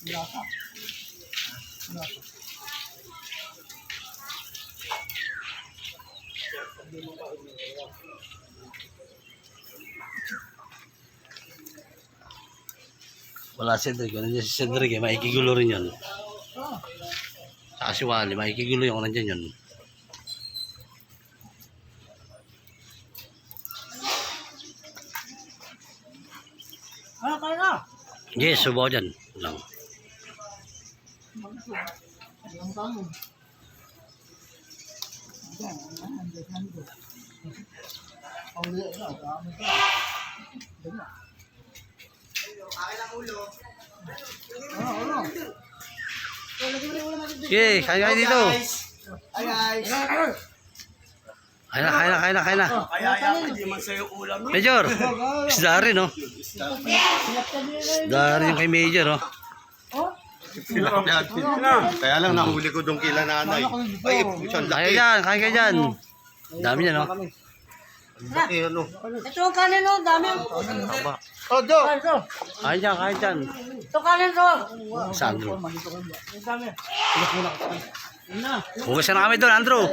Wala si Cedric. Ano dyan si Cedric eh. Maikigulo rin yun. Saka si Wally. Maikigulo yung nandyan yun. Na. Yes, subaw dyan. Lang. Ang tamo. Pauli na, dami ka. Dami. Ah, ano? Okay, kaya kayo dito. Ay, guys. Kaya na, kaya na, kaya na, kaya na. Kaya yan, hindi man sa'yo ulam. Major, isda rin, no? Isda rin yung kay Major, no? Kaya lang nahuli ko doon kila nanay. Ay, Kaya laki. dyan, kaya kaya dyan. Dami niya, no? Laki ano. Ito ang kanin no, dami. Taba. Oh, do. Ay, do. Kaya dyan, kaya dyan. Ito kanin. Sandro. Ba? Ang dami. Hugas na kami doon, Andrew.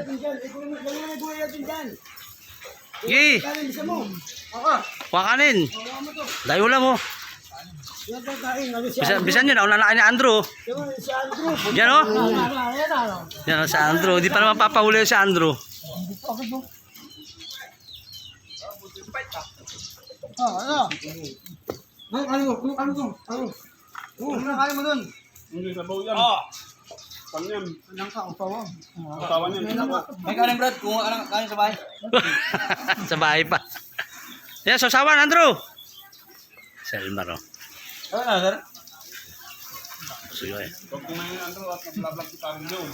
Gi, Ako. pakanin. Dahil ulam mo. Yan Bisan, bisan yun, nauna na ni Andrew. si Andrew? Yan, oh. Ano, ano, yan, ano? Yan, oh, si Andrew. Di pa naman papahuli si Andrew. Ah, ano? Ano, ano, ano, ano, ano? Ano? Oh, ano na kaya mo dun? Hindi sabaw yan. Ah! Panyam. Anong ka, upaw. Katawan yan. May kanin, Brad, kung anong kanin sa bahay. sa bahay pa. Yan, sasawan, Andrew. Si Elmar, oh. Ano na, sir? Eh. Huwag kumain ang Andrew at maglablog kita rin doon.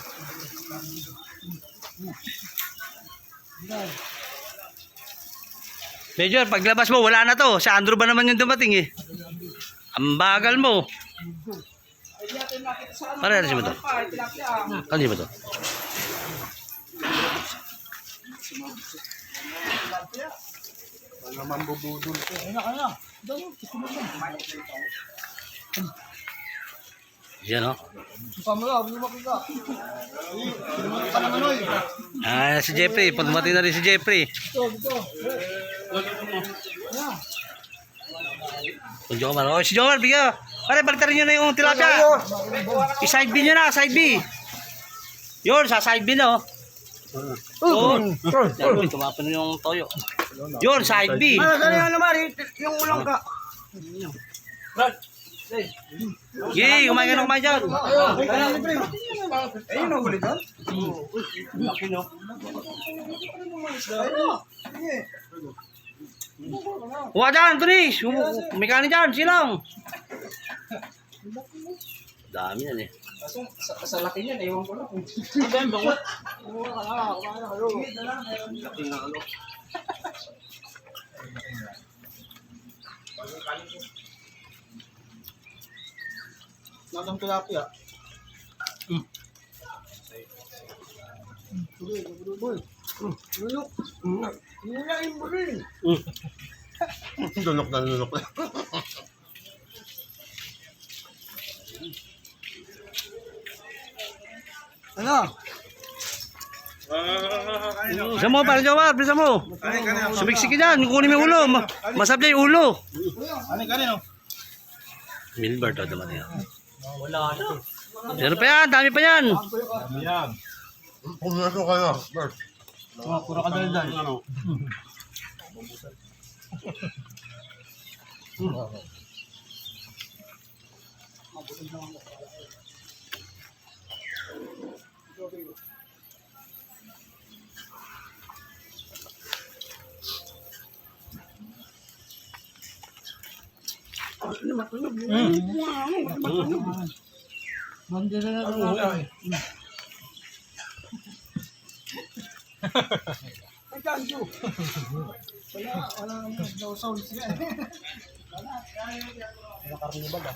Major, paglabas mo, wala na to. Si Andrew ba naman yung dumating, eh? Ang bagal mo. Para rin mo to. Kanina ba to? Ang naman bubudol ko. Ano, ano? Dami, kisunod na. Yan, oh. Naman, oy. Ah, si Jeffrey. Pag dumating na rin si Jeffrey. Kung Jomar. Oh, si Jomar, bigyan. Pare, baliktarin nyo na yung tilapia. I-side B nyo na, side B. Yun, sa side B na, oh. Yun. Yan, tumapon yung toyo. Yun, side B. Ano, saan yung naman? Yung ulang ka. Yee, kumain ka na kumain dyan. Ayun, doon? Huwag dyan, Tunis. May kanin dyan, silang. Dami yan eh. Sa, sa laki niya, naiwan ko lang. Natang tilapia. Tuloy, tuloy, boy. Lunok. Nulain mo rin. Lunok na lunok na. Ano? Bisa mo, pare Jomar, bisa mo. Sumiksik ka dyan, kunin mo ulo. Ma- Masabla yung ulo. Ano kanino? Milbert daw dumating. Wala na. Ano pa yan? Dami pa yan. Kung nato kayo, Bert. Puro ka dal Ano? Mandi na Wala, wala daw sound siya. Wala karnibal ah.